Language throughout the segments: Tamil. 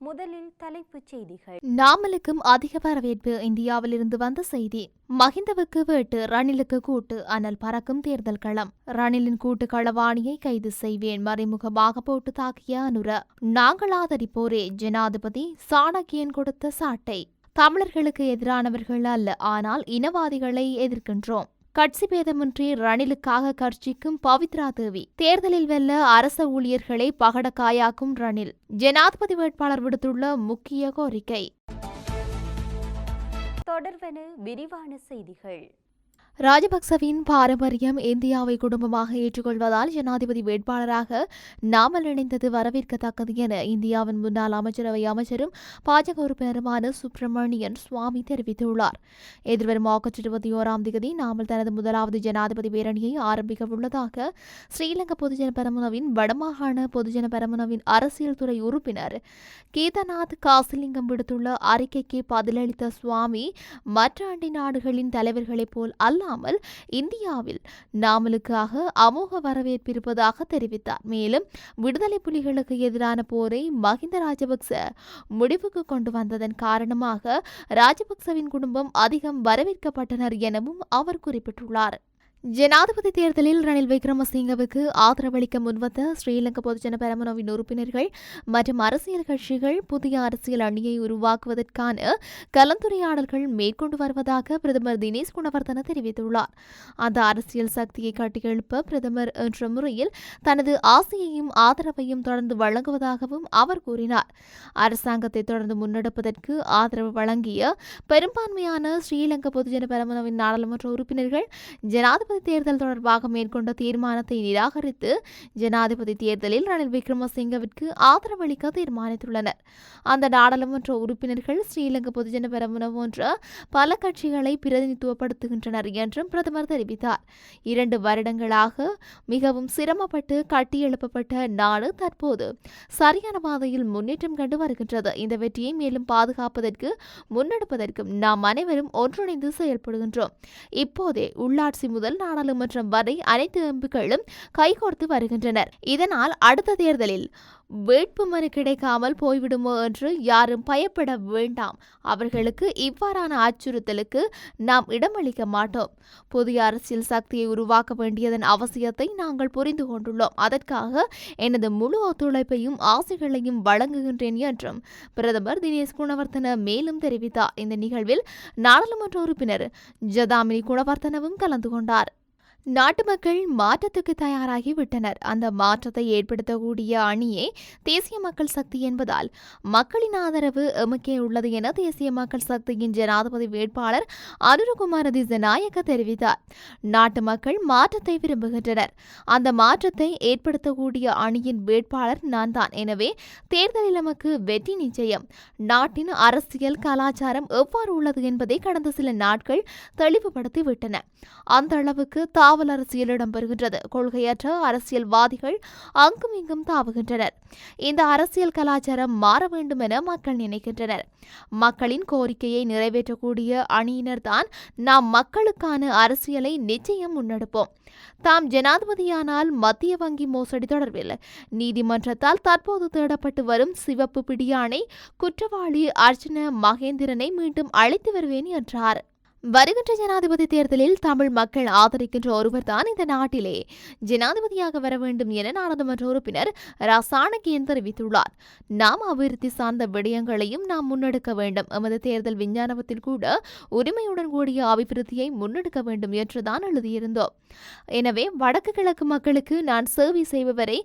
முதலில் தலைப்புச் செய்திகள். நாமலுக்கும் அதிக வரவேற்பு இந்தியாவிலிருந்து வந்த செய்தி. மஹிந்தவுக்கு வேட்டு ரணிலுக்கு கூட்டு அனல் பறக்கும் தேர்தல் களம். ரணிலின் கூட்டு களவாணியை கைது செய்வேன் மறைமுகமாக போட்டு தாக்கிய அனுர. நாங்கள் ஆதரிப்போரே ஜனாதிபதி சாணக்கியன் கொடுத்த சாட்டை. தமிழர்களுக்கு எதிரானவர்கள் அல்ல ஆனால் இனவாதிகளை எதிர்க்கின்றோம். கட்சி பேதமின்றி ரணிலுக்காக கர்ச்சிக்கும் பவித்ரா தேவி. தேர்தலில் வெல்ல அரச ஊழியர்களை பகடக்காயாக்கும் ரணில். ஜனாதிபதி வேட்பாளர் விடுத்துள்ள முக்கிய கோரிக்கை. தொடர்வன விரிவான செய்திகள். ராஜபக்சவின் பாரம்பரியம் இந்தியாவை குடும்பமாக ஏற்றுக்கொள்வதால் ஜனாதிபதி வேட்பாளராக நாமல் இணைந்தது வரவேற்கத்தக்கது என இந்தியாவின் முன்னாள் அமைச்சரவை அமைச்சரும் பாஜக உறுப்பினருமான சுப்பிரமணியன் சுவாமி தெரிவித்துள்ளார். எதிர்வரும் ஆகஸ்ட் இருபத்தி ஓராம் தேதி நாமல் தனது முதலாவது ஜனாதிபதி பேரணியை ஆரம்பிக்க உள்ளதாக ஸ்ரீலங்கா பொதுஜன பெரமுனவின் வடமாகாண பொதுஜன பெரமுனவின் அரசியல் துறை உறுப்பினர் கீதநாத் காசிலிங்கம் விடுத்துள்ள அறிக்கைக்கு பதிலளித்த சுவாமி மற்ற அண்டை நாடுகளின் தலைவர்களைப் போல் அல்ல இல்லாமல் இந்தியாவில் நாமலுக்காக அமோக வரவேற்பு இருப்பதாக தெரிவித்தார். மேலும் விடுதலை புலிகளுக்கு எதிரான போரை மஹிந்த ராஜபக்ச முடிவுக்கு கொண்டு வந்ததன் காரணமாக ராஜபக்சவின் குடும்பம் அதிகம் வரவேற்கப்பட்டனர் எனவும் அவர் குறிப்பிட்டுள்ளார். ஜனாதிபதி தேர்தலில் ரணில் விக்ரமசிங்கவுக்கு ஆதரவளிக்க முன்வந்த ஸ்ரீலங்கா பொதுஜன பெரமுனவின் உறுப்பினர்கள் மற்றும் அரசியல் கட்சிகள் புதிய அரசியல் அணியை உருவாக்குவதற்கான கலந்துரையாடல்கள் மேற்கொண்டு வருவதாக பிரதமர் தினேஷ் குணவர்தன தெரிவித்துள்ளார். அந்த அரசியல் சக்தியை கட்டியெழுப்ப பிரதமர் என்ற முறையில் தனது ஆசையையும் ஆதரவையும் தொடர்ந்து வழங்குவதாகவும் அவர் கூறினார். அரசாங்கத்தை தொடர்ந்து முன்னெடுப்பதற்கு ஆதரவு வழங்கிய பெரும்பான்மையான ஸ்ரீலங்கா பொதுஜன பெரமுனவின் நாடாளுமன்ற உறுப்பினர்கள் ஜனாதிபதி ஜனாதிபதி தேர்தல் தொடர்பாக மேற்கொண்ட தீர்மானத்தை நிராகரித்து ஜனாதிபதி தேர்தலில் ரணில் விக்ரமசிங்கவிற்கு ஆதரவளிக்க தீர்மானித்துள்ளனர். அந்த நாடாளுமன்ற உறுப்பினர்கள் ஸ்ரீலங்கா பொதுஜன பெரமுன போன்ற பல கட்சிகளை பிரதிநிதித்துவப்படுத்துகின்றனர் என்றும் பிரதமர் தெரிவித்தார். இரண்டு வருடங்களாக மிகவும் சிரமப்பட்டு கட்டியெழுப்பப்பட்ட நாடு தற்போது சரியான பாதையில் முன்னேற்றம் கண்டு வருகின்றது. இந்த வெற்றியை மேலும் பாதுகாப்பதற்கு முன்னெடுப்பதற்கும் நாம் அனைவரும் ஒன்றிணைந்து செயல்படுகின்றோம். இப்போதே உள்ளாட்சி முதல் நாடாளுமன்றம் வரை அனைத்து எம்பிக்களும் கைகோர்த்து வருகின்றனர். இதனால் அடுத்த தேர்தலில் வேட்புமனு கிடைக்காமல் போய்விடுமோ என்று யாரும் பயப்பட வேண்டாம். அவர்களுக்கு இவ்வாறான அச்சுறுத்தலுக்கு நாம் இடமளிக்க மாட்டோம். புதிய அரசியல் சக்தியை உருவாக்க வேண்டியதன் அவசியத்தை நாங்கள் புரிந்து கொண்டுள்ளோம். அதற்காக எனது முழு ஒத்துழைப்பையும் ஆசைகளையும் வழங்குகின்றேன் என்றும் பிரதமர் தினேஷ் குணவர்த்தன மேலும் தெரிவித்தார். இந்த நிகழ்வில் நாடாளுமன்ற உறுப்பினர் ஜதாமினி குணவர்த்தனவும் கலந்து கொண்டார். நாட்டு மக்கள் மாற்றத்துக்கு தயாராகி விட்டனர். அந்த மாற்றத்தை ஏற்படுத்தக்கூடிய அணியே தேசிய மக்கள் சக்தி என்பதால் மக்களின் ஆதரவு எமக்கே உள்ளது என தேசிய மக்கள் சக்தியின் ஜனாதிபதி வேட்பாளர் அனுரகுமார திசநாயக்க தெரிவித்தார். நாட்டு மக்கள் மாற்றத்தை விரும்புகின்றனர். அந்த மாற்றத்தை ஏற்படுத்தக்கூடிய அணியின் வேட்பாளர் நான் தான். எனவே தேர்தலில் நமக்கு வெற்றி நிச்சயம். நாட்டின் அரசியல் கலாச்சாரம் எவ்வாறு உள்ளது என்பதை கடந்த சில நாட்கள் தெளிவுபடுத்தி விட்டன. அந்த அளவுக்கு தாவ தாவல் அரசியல் இடம்பெறுகின்றது கொள்கையற்ற அரசியல்வாதிகள் அங்கும் இங்கும் தாவுகின்றனர். இந்த அரசியல் கலாச்சாரம் மாற வேண்டும் என மக்கள் நினைக்கின்றனர். மக்களின் கோரிக்கையை நிறைவேற்றக்கூடிய அணியினர் தான் நாம் மக்களுக்கான அரசியலை நிச்சயம் முன்னெடுப்போம். தாம் ஜனாதிபதியானால் மத்திய வங்கி மோசடி தொடர்பில் நீதிமன்றத்தால் தற்போது தேடப்பட்டு வரும் சிவப்பு பிடியானை குற்றவாளி அர்ஜுன மகேந்திரனை மீண்டும் அழைத்து வருவேன் என்றார். வருகின்ற ஜனாதிபதி தேர்தலில் தமிழ் மக்கள் ஆதரிக்கின்ற ஒருவர்தான் இந்த நாட்டிலே ஜனாதிபதியாக வர வேண்டும் என நாடாளுமன்ற உறுப்பினர் ரசானகியன் தெரிவித்துள்ளார். நாம் அபிவிருத்தி சார்ந்த விடயங்களையும் நாம் முன்னெடுக்க வேண்டும். எமது தேர்தல் விஞ்ஞானத்தில் கூட உரிமையுடன் கூடிய அபிவிருத்தியை முன்னெடுக்க வேண்டும் என்றுதான் எழுதியிருந்தோம். எனவே வடக்கு கிழக்கு மக்களுக்கு நான் சேவை செய்பவரை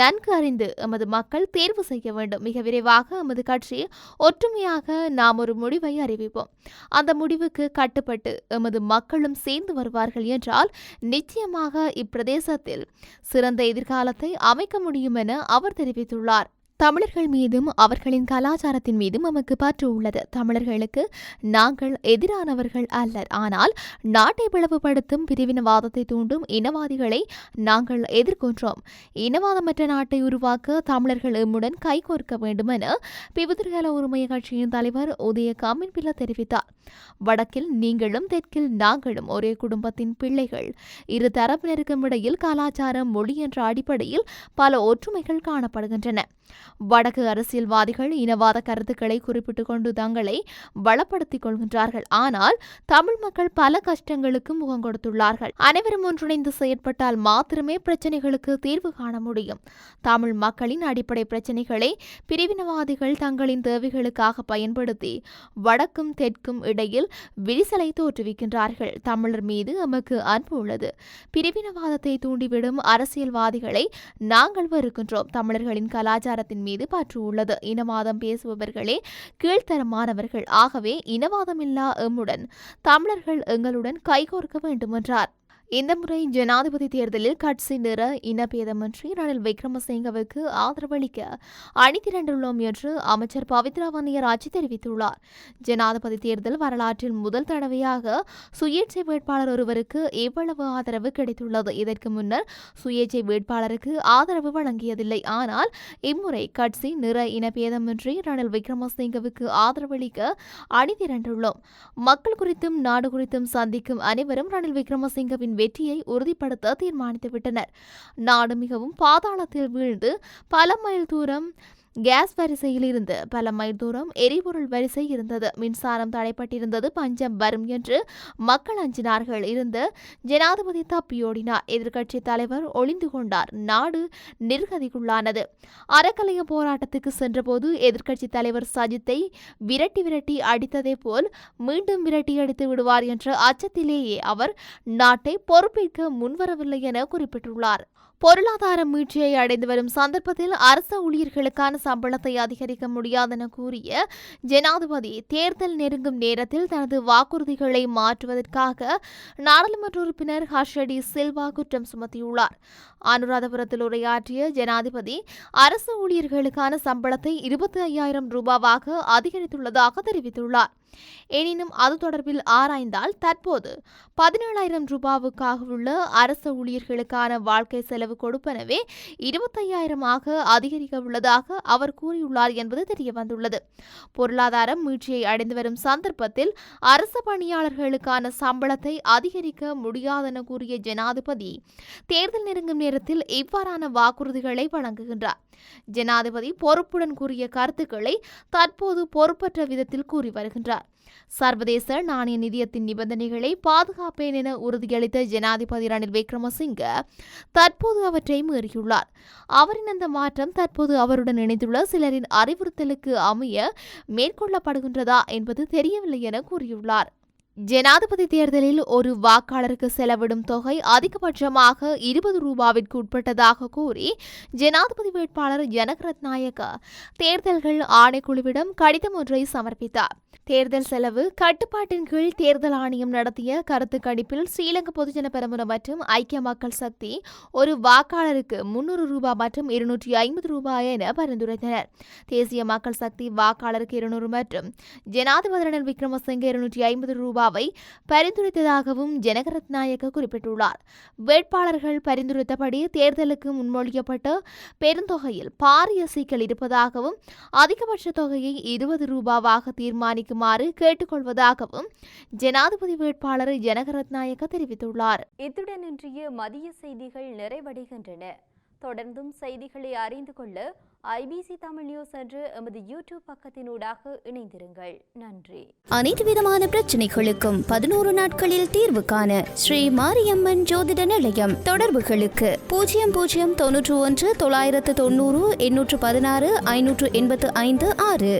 நன்கு அறிந்து எமது மக்கள் தேர்வு செய்ய வேண்டும். மிக விரைவாக எமது கட்சி ஒற்றுமையாக நாம் ஒரு முடிவை அறிவிப்போம். அந்த முடிவுக்கு கட்டுப்பட்டு எமது மக்களும் சேர்ந்து வருவார்கள் என்றால் நிச்சயமாக இப்பிரதேசத்தில் சிறந்த எதிர்காலத்தை அமைக்க முடியும் என அவர் தெரிவித்துள்ளார். தமிழர்கள் மீதும் அவர்களின் கலாச்சாரத்தின் மீதும் நமக்கு பற்று உள்ளது. தமிழர்களுக்கு நாங்கள் எதிரானவர்கள் அல்லர். ஆனால் நாட்டை பிளவுபடுத்தும் பிரிவினவாதத்தை தூண்டும் இனவாதிகளை நாங்கள் எதிர்கொன்றோம். இனவாதமற்ற நாட்டை உருவாக்க தமிழர்கள் எம்முடன் கைகோர்க்க வேண்டும் என பிபுதிர்கால உரிமைய கட்சியின் தலைவர் உதய காமின்பிள்ள தெரிவித்தார். வடக்கில் நீங்களும் தெற்கில் நாங்களும் ஒரே குடும்பத்தின் பிள்ளைகள். இரு தரப்பினருக்கும் இடையில் கலாச்சாரம் மொழி என்ற அடிப்படையில் பல ஒற்றுமைகள் காணப்படுகின்றன. வடக்கு அரசியல்வாதிகள் இனவாத கருத்துக்களை குறிப்பிட்டுக் கொண்டு தங்களை பலப்படுத்திக் கொள்கின்றார்கள். ஆனால் தமிழ் மக்கள் பல கஷ்டங்களுக்கு முகம் கொடுத்துள்ளார்கள். அனைவரும் ஒன்றிணைந்து செயற்பட்டால் மாத்திரமே பிரச்சனைகளுக்கு தீர்வு காண முடியும். தமிழ் மக்களின் அடிப்படை பிரச்சனைகளை பிரிவினவாதிகள் தங்களின் தேவைகளுக்காக பயன்படுத்தி வடக்கும் தெற்கும் இடையில் விரிசலை தோற்றுவிக்கின்றார்கள். தமிழர் மீது எமக்கு அன்பு உள்ளது. பிரிவினவாதத்தை தூண்டிவிடும் அரசியல்வாதிகளை நாங்கள் வெறுக்கின்றோம். தமிழர்களின் கலாச்சாரத்தின் மீது பற்று உள்ளது இனவாதம் பேசுபவர்களே கீழ்த்தரமானவர்கள். ஆகவே இனவாதமில்லா எம்முடன் தமிழர்கள் எங்களுடன் கைகோர்க்க வேண்டும் என்றார் இந்த முறை ஜனாதிபதி தேர்தலில் கட்சி நிற இனபேதமின்றி ரணில் விக்ரமசிங்கவுக்கு ஆதரவளிக்க அணிதிரண்டுள்ளோம் என்று அமைச்சர் பவித்ரா வன்னியராஜ் தெரிவித்துள்ளார். ஜனாதிபதி தேர்தல் வரலாற்றில் முதல் தடவையாக சுயேட்சை வேட்பாளர் ஒருவருக்கு இவ்வளவு ஆதரவு கிடைத்துள்ளது. இதற்கு முன்னர் சுயேட்சை வேட்பாளருக்கு ஆதரவு வழங்கியதில்லை. ஆனால் இம்முறை கட்சி நிற இனபேதமின்றி ரணில் விக்ரமசிங்கவுக்கு ஆதரவளிக்க அணிதிரண்டுள்ளோம் மக்கள் குறித்தும் நாடு குறித்தும் சந்திக்கும் அனைவரும் ரணில் விக்ரமசிங்கவின் வெற்றியை உறுதிப்படுத்த தீர்மானித்துவிட்டனர். நாடு மிகவும் பாதாளத்தில் வீழ்ந்து பல மைல் தூரம் கேஸ் வரிசையில் இருந்து பல மைல் தூரம் எரிபொருள் வரிசை இருந்தது. மின்சாரம் தடைப்பட்டிருந்தது. பஞ்சம் வரும் என்று மக்கள் அஞ்சினார்கள். இருந்து ஜனாதிபதி தப்பியோடினார். எதிர்க்கட்சி தலைவர் ஒளிந்து கொண்டார். நாடு நிர்கதிக்குள்ளானது அறக்கலைய போராட்டத்துக்கு சென்றபோது எதிர்க்கட்சி தலைவர் சஜித்தை விரட்டி விரட்டி அடித்ததை போல் மீண்டும் விரட்டி அடித்து விடுவார் என்ற அச்சத்திலேயே அவர் நாட்டை பொறுப்பேற்க முன்வரவில்லை என குறிப்பிட்டுள்ளார். பொருளாதார மீட்சியை அடைந்து வரும் சந்தர்ப்பத்தில் அரசு ஊழியர்களுக்கான சம்பளத்தை அதிகரிக்க முடியாதென கூறிய ஜனாதிபதி தேர்தல் நெருங்கும் நேரத்தில் தனது வாக்குறுதிகளை மாற்றுவதற்காக நாடாளுமன்ற உறுப்பினர் ஹர்ஷடி சில்வா குற்றம் சுமத்தியுள்ளார். அனுராதபுரத்தில் உரையாற்றிய ஜனாதிபதி அரசு ஊழியர்களுக்கான சம்பளத்தை இருபத்தி ஐயாயிரம் ரூபாவாக அதிகரித்துள்ளதாக தெரிவித்துள்ளார். எனினும் அது தொடர்பில் ஆராய்ந்தால் தற்போது பதினேழாயிரம் ரூபாவுக்காக உள்ள அரசு ஊழியர்களுக்கான வாழ்க்கை செலவு கொடுப்பனவே இருபத்தையாயிரமாக அதிகரிக்க உள்ளதாக அவர் கூறியுள்ளார் என்பது தெரியவந்துள்ளது. பொருளாதாரம் மீட்சியை அடைந்து வரும் சந்தர்ப்பத்தில் அரசு பணியாளர்களுக்கான சம்பளத்தை அதிகரிக்க முடியாதென கூறிய ஜனாதிபதி தேர்தல் நெருங்கும் நேரத்தில் இவ்வாறான வாக்குறுதிகளை வழங்குகின்றார். ஜனாதிபதி பொறுப்புடன் கூறிய கருத்துக்களை தற்போது பொறுப்பற்ற விதத்தில் கூறி வருகின்றார். சர்வதேச நாணய நிதியத்தின் நிபந்தனைகளை பாதுகாப்பேன் என உறுதியளித்த ஜனாதிபதி ரணில் விக்ரமசிங்க தற்போது அவற்றை மீறியுள்ளார். அவரின் அந்த மாற்றம் தற்போது அவருடன் இணைந்துள்ள சிலரின் அறிவுறுத்தலுக்கு அமைய மேற்கொள்ளப்படுகின்றதா என்பது தெரியவில்லை என கூறியுள்ளார். ஜனாதிபதி தேர்தலில் ஒரு வாக்காளருக்கு செலவிடும் தொகை அதிகபட்சமாக இருபது ரூபாவிற்கு உட்பட்டதாக கூறி ஜனாதிபதி வேட்பாளர் ஜனகரத் நாயக்க தேர்தல்கள் ஆணைக்குழுவிடம் கடிதம் ஒன்றை சமர்ப்பித்தார். தேர்தல் செலவு கட்டுப்பாட்டின் கீழ் தேர்தல் ஆணையம் நடத்திய கருத்து கணிப்பில் ஸ்ரீலங்கா பொதுஜன பெரமுன மற்றும் ஐக்கிய மக்கள் சக்தி ஒரு வாக்காளருக்கு முன்னூறு ரூபாய் மற்றும் இருநூற்றி ஐம்பது ரூபாய் என பரிந்துரைத்தனர். தேசிய மக்கள் சக்தி வாக்காளருக்கு இருநூறு மற்றும் ஜனாதிபதி ரணில் விக்ரமசிங்கே இருநூற்றி ஐம்பது ரூபாய் ரூபாவை பரிந்துரைத்ததாகவும் ஜனகரத் நாயக்க குறிப்பிட்டுள்ளார். வேட்பாளர்கள் பரிந்துரைத்தபடி தேர்தலுக்கு முன்மொழியப்பட்ட பெருந்தொகையில் பாரிய சிக்கல் இருப்பதாகவும் அதிகபட்ச தொகையை இருபது ரூபாவாக தீர்மானிக்குமாறு கேட்டுக்கொள்வதாகவும் ஜனாதிபதி வேட்பாளர் ஜனகரத் நாயக்க தெரிவித்துள்ளார். இத்துடன் இன்றைய மதிய செய்திகள் நிறைவடைகின்றன. தொடர்ந்தும் செய்திகளை அறிந்து கொள்ள ஐபிசி தமிழ் நியூஸ் என்று எமது யூடியூப் பக்கத்தினூடாக இணைந்திருங்கள். நன்றி. அனைத்து விதமான பிரச்சனைகளுக்கும் பதினோரு நாட்களில் தீர்வு காண ஸ்ரீ மாரியம்மன் ஜோதிட நிலையம் தொடர்புகளுக்கு பூஜ்ஜியம் பூஜ்ஜியம் தொன்னூற்று ஒன்று தொள்ளாயிரத்து தொண்ணூறு எண்ணூற்று பதினாறு ஐநூற்று எண்பத்து ஐந்து ஆறு.